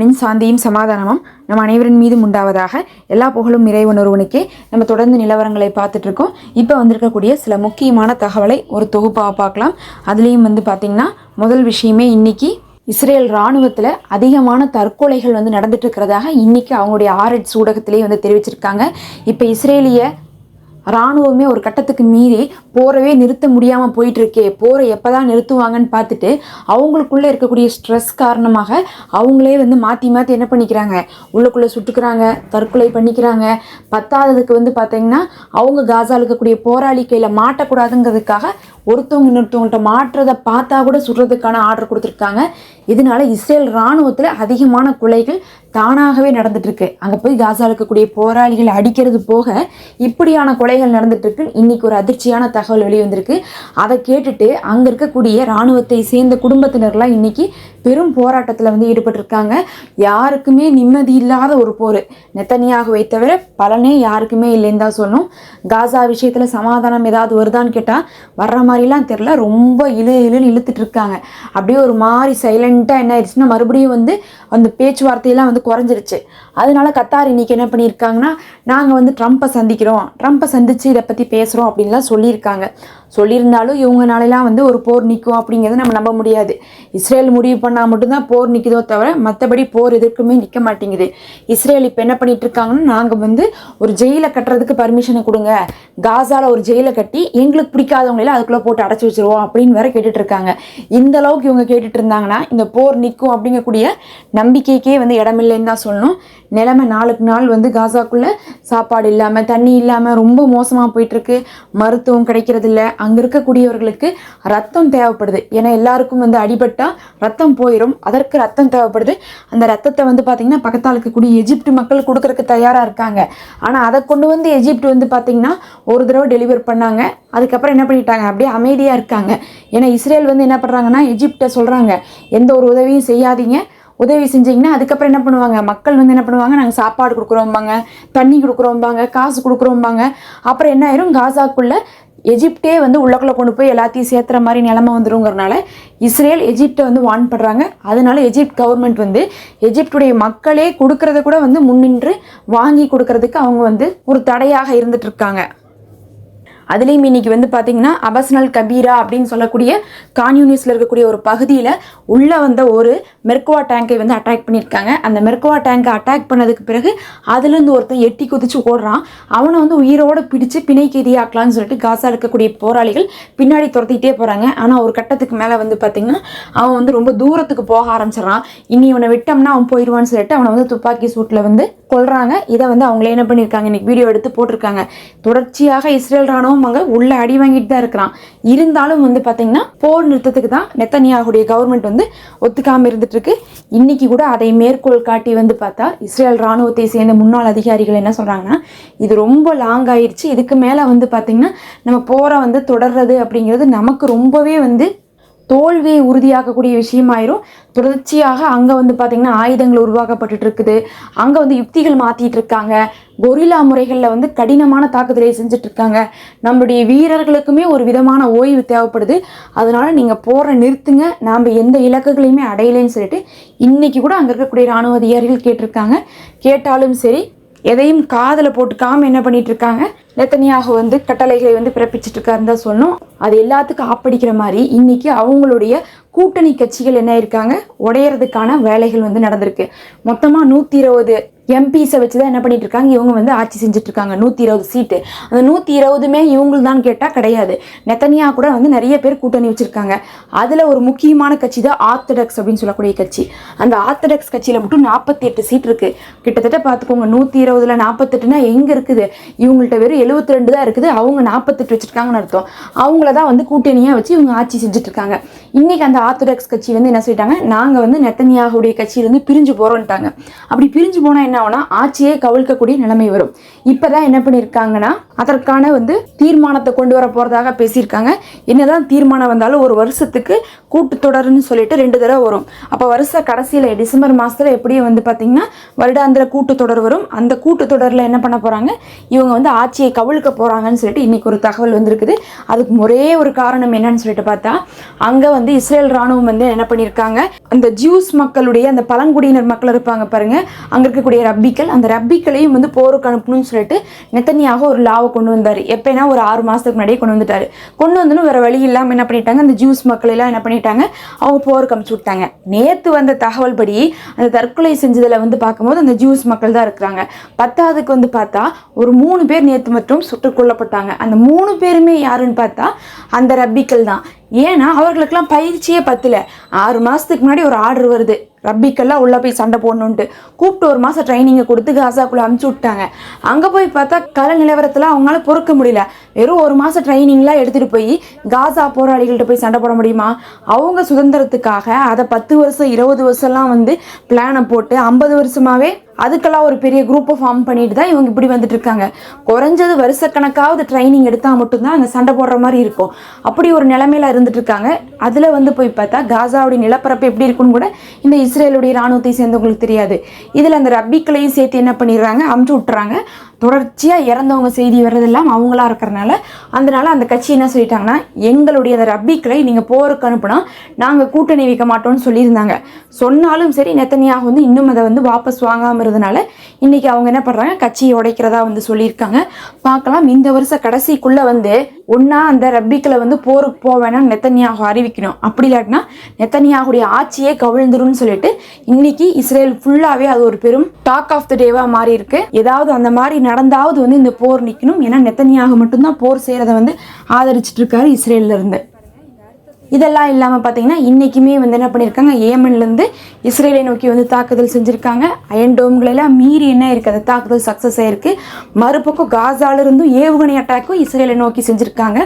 அனின் சாந்தியும் சமாதானமும் நம்ம அனைவரின் மீதும் உண்டாவதாக எல்லா புகழும் இறைவன் ஒருவனுக்கே நம்ம தொடர்ந்து நிலவரங்களை பார்த்துட்டு இருக்கோம் இப்போ வந்திருக்கக்கூடிய சில முக்கியமான தகவலை ஒரு தொகுப்பாக பார்க்கலாம். அதுலேயும் வந்து பார்த்திங்கன்னா முதல் விஷயமே இன்னைக்கு இஸ்ரேல் இராணுவத்தில் அதிகமான தற்கொலைகள் வந்து நடந்துட்டு இருக்கிறதாக இன்றைக்கி அவங்களுடைய ஆர்எட்ஸ் ஊடகத்திலேயே வந்து தெரிவிச்சிருக்காங்க. இப்போ இஸ்ரேலிய ராணுவமே ஒரு கட்டத்துக்கு மீறி போரவே நிறுத்த முடியாமல் போயிட்டுருக்கே. போரை எப்போ தான் நிறுத்துவாங்கன்னு பார்த்துட்டு அவங்களுக்குள்ளே இருக்கக்கூடிய ஸ்ட்ரெஸ் காரணமாக அவங்களே வந்து மாற்றி மாற்றி என்ன பண்ணிக்கிறாங்க? உள்ளுக்குள்ளே சுட்டுக்கிறாங்க தற்கொலை பண்ணிக்கிறாங்க. பத்தாததுக்கு வந்து பார்த்தீங்கன்னா அவங்க காசால இருக்கக்கூடிய போராளி கையில் மாட்டக்கூடாதுங்கிறதுக்காக ஒருத்தவங்க இன்னொருத்தவங்கள்ட்ட மாட்டுறதை பார்த்தா கூட சுடுறதுக்கான ஆர்டர் கொடுத்துருக்காங்க. இதனால இஸ்ரேல் இராணுவத்தில் அதிகமான கொலைகள் தானாகவே நடந்துட்டுருக்கு. அங்கே போய் காசா இருக்கக்கூடிய போராளிகளை அடிக்கிறது போக இப்படியான கொலைகள் நடந்துட்டுருக்கு. இன்றைக்கி ஒரு அதிர்ச்சியான தகவல் வெளிவந்திருக்கு. அதை கேட்டுட்டு அங்கே இருக்கக்கூடிய இராணுவத்தை சேர்ந்த குடும்பத்தினர்லாம் இன்றைக்கி பெரும் போராட்டத்தில் வந்து ஈடுபட்டிருக்காங்க. யாருக்குமே நிம்மதி இல்லாத ஒரு போர். நெத்தனியாக தவிர பலனே யாருக்குமே இல்லைன்னு தான் சொல்லணும். காசா விஷயத்தில் சமாதானம் ஏதாவது வருதான்னு கேட்டால் வர்ற மாதிரிலாம் தெரில ரொம்ப இழு இழுன்னு இழுத்துட்டு இருக்காங்க. அப்படியே ஒரு மாதிரி சைலண்ட்டாக என்ன ஆயிடுச்சுன்னா மறுபடியும் வந்து அந்த பேச்சுவார்த்தையெல்லாம் வந்து குறைஞ்சிருச்சு. அதனால கத்தார் இன்னைக்கு என்ன பண்ணியிருக்காங்கன்னா நாங்கள் வந்து ட்ரம்ப்பை சந்திக்கிறோம். ட்ரம்ப்பை சந்தித்து இதை பற்றி பேசுகிறோம் அப்படின்லாம் சொல்லியிருக்காங்க. சொல்லியிருந்தாலும் இவங்கனாலலாம் வந்து ஒரு போர் நிற்கும் அப்படிங்கிறத நம்ம நம்ப முடியாது. இஸ்ரேல் முடிவு பண்ணால் மட்டும்தான் போர் நிற்குதோ தவிர மற்றபடி போர் எதற்குமே நிற்க மாட்டேங்குது. இஸ்ரேல் இப்போ என்ன பண்ணிட்டு இருக்காங்கன்னா நாங்கள் வந்து ஒரு ஜெயிலை கட்டுறதுக்கு பர்மிஷனை கொடுங்க. காசால ஒரு ஜெயிலை கட்டி எங்களுக்கு பிடிக்காதவங்களெல்லாம் அதுக்குள்ளே போட்டு அடைச்சி வச்சிருவோம் அப்படின்னு வேற கேட்டுட்டு இருக்காங்க இந்த அளவுக்கு இவங்க கேட்டுட்டு இருந்தாங்கன்னா இந்த போர் நிற்கும் அப்படிங்கக்கூடிய நம்பிக்கைக்கே வந்து இடமில்லை. இல்லைன்னு தான் சொல்லணும். நிலைமை நாளுக்கு நாள் வந்து காசாக்குள்ளே சாப்பாடு இல்லாமல் தண்ணி இல்லாமல் ரொம்ப மோசமாக போயிட்டுருக்கு. மருத்துவம் கிடைக்கிறதில்ல. அங்கே இருக்கக்கூடியவர்களுக்கு ரத்தம் தேவைப்படுது. ஏன்னா எல்லாருக்கும் வந்து அடிபட்டால் ரத்தம் போயிடும் அதற்கு ரத்தம் தேவைப்படுது. அந்த ரத்தத்தை வந்து பார்த்திங்கன்னா பக்கத்தால் இருக்கக்கூடிய எஜிப்ட் மக்கள் கொடுக்குறக்கு தயாராக இருக்காங்க. ஆனால் அதை கொண்டு வந்து எஜிப்ட் வந்து பார்த்திங்கன்னா ஒரு தடவை டெலிவர் பண்ணாங்க. அதுக்கப்புறம் என்ன பண்ணிட்டாங்க? அப்படியே அமைதியாக இருக்காங்க. ஏன்னா இஸ்ரேல் வந்து என்ன பண்ணுறாங்கன்னா எஜிப்டை சொல்கிறாங்க எந்த ஒரு உதவியும் செய்யாதீங்க. உதவி செஞ்சீங்கன்னா அதுக்கப்புறம் என்ன பண்ணுவாங்க? மக்கள் வந்து என்ன பண்ணுவாங்க? நாங்கள் சாப்பாடு கொடுக்குறோம்பாங்க தண்ணி கொடுக்குறோம்பாங்க காசு கொடுக்குறோம்பாங்க. அப்புறம் என்ன ஆயிரும்? காசாக்குள்ள எஜிப்டே வந்து உள்ளக்குள்ளே கொண்டு போய் எல்லாத்தையும் சேர்த்துற மாதிரி நிலமை வந்துருங்கிறனால இஸ்ரேல் எஜிப்டை வந்து வான் பண்ணுறாங்க அதனால எஜிப்ட் கவர்மெண்ட் வந்து எஜிப்டுடைய மக்களே கொடுக்கறத கூட வந்து முன்னின்று வாங்கி கொடுக்கறதுக்கு அவங்க வந்து ஒரு தடையாக இருந்துட்டு இருக்காங்க. அதுலேயும் இன்னைக்கு வந்து பார்த்தீங்கன்னா அபஸ்னல் கபீரா அப்படின்னு சொல்லக்கூடிய கான்யூனிஸில் இருக்கக்கூடிய ஒரு பகுதியில் உள்ளே வந்த ஒரு மெர்குவா டேங்கை வந்து அட்டாக் பண்ணியிருக்காங்க. அந்த மெர்குவா டேங்கை அட்டாக் பண்ணதுக்கு பிறகு அதுலேருந்து ஒருத்தன் எட்டி குதிச்சு ஓடுறான். அவனை வந்து உயிரோடு பிடிச்சு பிணை கைதியாக்கலாம்னு சொல்லிட்டு காசா இருக்கக்கூடிய போராளிகள் பின்னாடி துரத்திக்கிட்டே போகிறாங்க ஆனால் ஒரு கட்டத்துக்கு மேலே வந்து பார்த்தீங்கன்னா அவன் வந்து ரொம்ப தூரத்துக்கு போக ஆரம்பிச்சிடறான். இனி இவனை விட்டோம்னா அவன் போயிடுவான்னு சொல்லிட்டு அவனை வந்து துப்பாக்கி சூட்டில் வந்து கொல்றாங்க. இதை வந்து அவங்களே என்ன பண்ணியிருக்காங்க? இன்னைக்கு வீடியோ எடுத்து போட்டிருக்காங்க. தொடர்ச்சியாக இஸ்ரேல் ராணுவம் ஆமாங்க உள்ள அடி வாங்கிட்டு தான் இருக்கிறான். இருந்தாலும் வந்து பார்த்தீங்கன்னா போர் நிறுத்தத்துக்கு தான் நெத்தனியாகுடைய கவர்மெண்ட் வந்து ஒத்துக்காமல் இருந்துட்டு இருக்கு இன்னைக்கு கூட அதை மேற்கோள் காட்டி வந்து பார்த்தா இஸ்ரேல் ராணுவத்தை சேர்ந்த முன்னாள் அதிகாரிகள் என்ன சொல்கிறாங்கன்னா இது ரொம்ப லாங் ஆயிடுச்சு இதுக்கு மேலே வந்து பார்த்தீங்கன்னா நம்ம போரை வந்து தொடர்றது அப்படிங்கிறது நமக்கு ரொம்பவே வந்து தோல்வியை உறுதியாக்கக்கூடிய விஷயமாயிரும். தொடர்ச்சியாக அங்கே வந்து பார்த்திங்கன்னா ஆயுதங்கள் உருவாக்கப்பட்டு இருக்குது அங்கே வந்து யுக்திகள் மாற்றிட்டு இருக்காங்க கொரிலா முறைகளில் வந்து கடினமான தாக்குதலை செஞ்சுட்டு இருக்காங்க நம்மளுடைய வீரர்களுக்குமே ஒரு விதமான ஓய்வு தேவைப்படுது. அதனால நீங்கள் போகிற நிறுத்துங்க. நாம் எந்த இலக்குகளையுமே அடையலைன்னு சொல்லிட்டு இன்றைக்கி கூட அங்கே இருக்கக்கூடிய இராணுவ அதிகாரிகள் கேட்டிருக்காங்க. கேட்டாலும் சரி எதையும் காதில் போட்டுக்காம என்ன பண்ணிட்டு இருக்காங்க நெத்தனியாக வந்து கட்டளைகளை வந்து பிறப்பிச்சிட்டு இருக்காருன்னு தான் சொல்லணும். அது எல்லாத்துக்கும் ஆப்படிக்கிற மாதிரி இன்னைக்கு அவங்களுடைய கூட்டணி கட்சிகள் என்ன இருக்காங்க உடையறதுக்கான வேலைகள் வந்து நடந்திருக்கு. மொத்தமாக நூற்றி இருபது எம்பிஸை வச்சு தான் என்ன பண்ணிட்டு இருக்காங்க இவங்க வந்து ஆட்சி செஞ்சுட்டு இருக்காங்க நூற்றி இருபது சீட்டு. அந்த நூற்றி இருபதுமே இவங்களுக்கு தான் கேட்டால் கிடையாது. நெத்தனியா கூட வந்து நிறைய பேர் கூட்டணி வச்சுருக்காங்க. அதில் ஒரு முக்கியமான கட்சி தான் ஆர்த்தடாக்ஸ் அப்படின்னு சொல்லக்கூடிய கட்சி. அந்த ஆர்த்தடாக்ஸ் கட்சியில் மட்டும் நாற்பத்தி எட்டு சீட் இருக்குது கிட்டத்தட்ட பார்த்துக்கோங்க நூற்றி இருபதில் நாற்பத்தெட்டுனா எங்கே இருக்குது? இவங்கள்ட்ட வெறும் எழுபத்தி ரெண்டு தான் இருக்குது. அவங்க நாற்பத்தெட்டு வச்சுருக்காங்கன்னு அர்த்தம். அவங்கள தான் வந்து கூட்டணியாக வச்சு இவங்க ஆட்சி செஞ்சுட்டு இருக்காங்க இன்றைக்கி அந்த ஆர்த்தடாக்ஸ் கட்சி வந்து என்ன சொல்லிட்டாங்க? நாங்கள் வந்து நெத்தனியாகுடைய கட்சியிலேருந்து பிரிஞ்சு போகிறோன்ட்டாங்க அப்படி பிரிஞ்சு போனால் என்ன ஆகும்னா ஆட்சியே கவிழ்க்கக்கூடிய நிலைமை வரும். இப்போதான் என்ன பண்ணியிருக்காங்கன்னா அதற்கான வந்து தீர்மானத்தை கொண்டு வர போகிறதாக பேசியிருக்காங்க. என்னதான் தீர்மானம் வந்தாலும் ஒரு வருஷத்துக்கு கூட்டுத்தொடர்னு சொல்லிட்டு ரெண்டு தடவை வரும். அப்போ வருஷ கடைசியில் டிசம்பர் மாதத்தில் எப்படியும் வந்து பார்த்திங்கன்னா வருடாந்திர கூட்டுத்தொடர் வரும். அந்த கூட்டுத்தொடரில் என்ன பண்ண போகிறாங்க இவங்க வந்து ஆட்சியை கவிழ்க்க போகிறாங்கன்னு சொல்லிட்டு இன்றைக்கி ஒரு தகவல் வந்திருக்குது. அதுக்கு ஒரே ஒரு காரணம் என்னன்னு சொல்லிட்டு பார்த்தா அங்கே வந்து இஸ்ரேல் ராணுவம் வந்து என்ன பண்ணியிருக்காங்க அந்த ஜூஸ் மக்களுடைய அந்த பழங்குடியினர் மக்கள் இருப்பாங்க பாருங்கள் அங்கே இருக்கக்கூடிய ரப்பிக்கள் அந்த ரப்பிக்களையும் வந்து போருக்கு அனுப்பணும்னு சொல்லிட்டு நெத்தனியாக ஒரு லாவை கொண்டு வந்தார். எப்போனா ஒரு ஆறு மாதத்துக்கு முன்னாடியே கொண்டு வந்துட்டார். கொண்டு வந்தனும் வேறு வழி இல்லாமல் என்ன பண்ணிட்டாங்க அந்த ஜூஸ் மக்கள் எல்லாம் என்ன பண்ணிட்டாங்க அவங்க போருக்கு அனுப்பிச்சு விட்டாங்க. நேற்று வந்த தகவல் படி அந்த தற்கொலை செஞ்சதில் வந்து பார்க்கும்போது அந்த ஜூஸ் மக்கள் தான் இருக்கிறாங்க. பத்தாவதுக்கு வந்து பார்த்தா ஒரு மூணு பேர் நேற்று மட்டும் சுட்டுக் கொல்லப்பட்டாங்க. அந்த மூணு பேருமே யாருன்னு பார்த்தா அந்த ரப்பிக்கள் தான். ஏன்னா அவர்களுக்கெல்லாம் பயிற்சியே பத்தலை. ஆறு மாசத்துக்கு முன்னாடி ஒரு ஆர்டர் வருது. ரப்பிக்கெல்லாம் உள்ளே போய் சண்டை போடணுன்ட்டு கூப்பிட்டு ஒரு மாதம் ட்ரைனிங்கை கொடுத்து காசாக்குள்ளே அமுச்சு விட்டாங்க. அங்கே போய் பார்த்தா கல நிலவரத்தில் அவங்களால பொறுக்க முடியல. வெறும் ஒரு மாதம் ட்ரைனிங்லாம் எடுத்துகிட்டு போய் காசா போராளிகள்கிட்ட போய் சண்டை போட முடியுமா? அவங்க சுதந்திரத்துக்காக அதை பத்து வருஷம் இருபது வருஷம்லாம் வந்து பிளானை போட்டு ஐம்பது வருஷமாவே அதுக்கெல்லாம் ஒரு பெரிய குரூப்பை ஃபார்ம் பண்ணிட்டு தான் இவங்க இப்படி வந்துட்டு இருக்காங்க. குறைஞ்சது வருஷக்கணக்காவது ட்ரைனிங் எடுத்தால் மட்டும்தான் அங்கே சண்டை போடுற மாதிரி இருக்கும். அப்படி ஒரு நிலைமையில இருந்துட்டு இருக்காங்க. அதில் வந்து போய் பார்த்தா காசாவுடைய நிலப்பரப்பு எப்படி இருக்குன்னு கூட இந்த இஸ்ரேலுடைய ராணுவத்தை சேர்ந்தவங்களுக்கு தெரியாது. இதில் அந்த ரப்பிக்களையும் சேர்த்து என்ன பண்ணிடுறாங்க? அமுச்சு விட்டுறாங்க. தொடர்ச்சியாக இறந்தவங்க செய்தி வர்றதெல்லாம் அவங்களா இருக்கிறனால அதனால அந்த கட்சி என்ன சொல்லிட்டாங்கன்னா எங்களுடைய அந்த ரப்பிக்களை நீங்கள் போருக்கு அனுப்புனா நாங்கள் கூட்டணி வைக்க மாட்டோம்னு சொல்லியிருந்தாங்க. சொன்னாலும் சரி நெத்தனியாக வந்து இன்னும் அதை வந்து வாபஸ் வாங்காமல் இருந்தனால இன்றைக்கி அவங்க என்ன பண்ணுறாங்க கட்சியை உடைக்கிறதா வந்து சொல்லியிருக்காங்க. பார்க்கலாம். இந்த வருஷம் கடைசிக்குள்ளே வந்து ஒன்றா அந்த ரப்பிக்களை வந்து போருக்கு போவேனா நெத்தனியாக அறிவிக்கணும். அப்படி இல்லாட்டினா நெத்தனியாகுடைய ஆட்சியே கவிழ்ந்துரும்னு சொல்லிட்டு இன்னைக்கு இஸ்ரேல் ஃபுல்லாகவே அது ஒரு பெரும் டாக் ஆஃப் த டேவாக மாறி இருக்கு ஏதாவது அந்த மாதிரி நடந்தாவது வந்து இந்த போர் நிற்கணும் ஏன்னா நெத்தனியாக மட்டும்தான் போர் செய்கிறத வந்து ஆதரிச்சிட்டு இருக்காரு இஸ்ரேல்ல இருந்து. இதெல்லாம் இல்லாமல் பார்த்தீங்கன்னா இன்றைக்குமே வந்து என்ன பண்ணியிருக்காங்க ஏமன்லேருந்து இஸ்ரேலை நோக்கி வந்து தாக்குதல் செஞ்சுருக்காங்க. அயன் டோம்களெல்லாம் மீறி என்ன இருக்குது அந்த தாக்குதல் சக்ஸஸ் ஆகிருக்கு மறுபக்கம் காசாலிருந்தும் ஏவுகணை அட்டாக்கும் இஸ்ரேலை நோக்கி செஞ்சுருக்காங்க.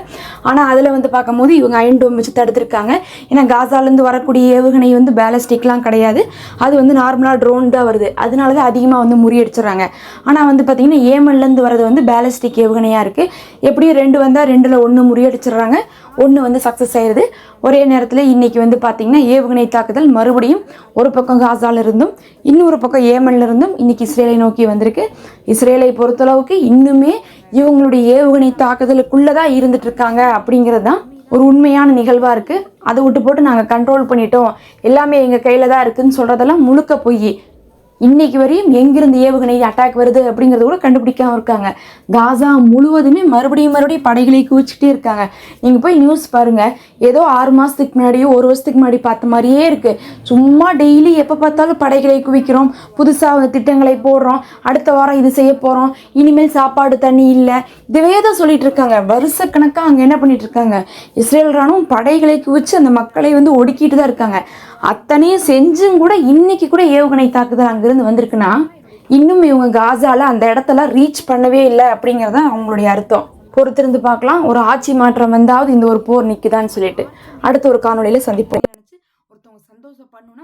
ஆனால் அதில் வந்து பார்க்கும்போது இவங்க அயன் டோம் வச்சு தடுத்திருக்காங்க. ஏன்னா காசாலேருந்து வரக்கூடிய ஏவுகணை வந்து பேலஸ்டிக்லாம் கிடையாது. அது வந்து நார்மலாக ட்ரோன் தான் வருது. அதனால தான் அதிகமாக வந்து முறியடிச்சிடுறாங்க. ஆனால் வந்து பார்த்திங்கன்னா ஏமன்லேருந்து வரது வந்து பேலஸ்டிக் ஏவுகணையாக இருக்குது எப்படியும் ரெண்டு வந்தால் ரெண்டில் ஒன்று முறியடிச்சிடுறாங்க. ஒன்று வந்து சக்ஸஸ் ஆயிடுது ஒரே நேரத்தில் இன்றைக்கி வந்து பார்த்திங்கன்னா ஏவுகணை தாக்குதல் மறுபடியும் ஒரு பக்கம் காசால இருந்தும் இன்னொரு பக்கம் ஏமன்ல இருந்தும் இன்னைக்கு இஸ்ரேலை நோக்கி வந்திருக்கு. இஸ்ரேலை பொறுத்தளவுக்கு இன்னுமே இவங்களுடைய ஏவுகணை தாக்குதலுக்குள்ளே தான் இருந்துகிட்ருக்காங்க அப்படிங்கிறது தான் ஒரு உண்மையான நிகழ்வாக இருக்குது அதை விட்டு போட்டு நாங்கள் கண்ட்ரோல் பண்ணிட்டோம். எல்லாமே எங்கள் கையில் தான் இருக்குதுன்னு சொல்கிறதெல்லாம் முழுக்க பொய். இன்னைக்கு வரையும் எங்கிருந்து ஏவுகணை அட்டாக் வருது அப்படிங்கிறத கூட கண்டுபிடிக்காம இருக்காங்க. காசா முழுவதுமே மறுபடியும் மறுபடியும் படைகளை குவிச்சுட்டே இருக்காங்க. நீங்கள் போய் நியூஸ் பாருங்க. ஏதோ ஆறு மாதத்துக்கு முன்னாடியோ ஒரு வருஷத்துக்கு முன்னாடி பார்த்த மாதிரியே இருக்கு. சும்மா டெய்லி எப்போ பார்த்தாலும் படைகளை குவிக்கிறோம். புதுசாக திட்டங்களை போடுறோம். அடுத்த வாரம் இது செய்ய போகிறோம் இனிமேல் சாப்பாடு தண்ணி இல்லை. இதுவே தான் சொல்லிட்டு இருக்காங்க. வருஷக்கணக்காக அங்கே என்ன பண்ணிட்டு இருக்காங்க? இஸ்ரேல் ராணுவம் படைகளை குவிச்சு அந்த மக்களை வந்து ஒடுக்கிட்டு தான் இருக்காங்க. அத்தனையும் செஞ்சும் கூட இன்னைக்கு கூட ஏவுகணை தாக்குதல் அங்கிருந்து வந்திருக்குன்னா இன்னும் இவங்க காசால அந்த இடத்துல ரீச் பண்ணவே இல்லை அப்படிங்கிறது தான் அவங்களுடைய அர்த்தம். பொறுத்திருந்து பார்க்கலாம். ஒரு ஆட்சி மாற்றம் வந்தாவது இந்த ஒரு போர் நிற்குதான்னு சொல்லிட்டு. அடுத்த ஒரு காணொலியில் சந்திப்போம். ஒருத்தவங்க சந்தோஷம் பண்ணுனா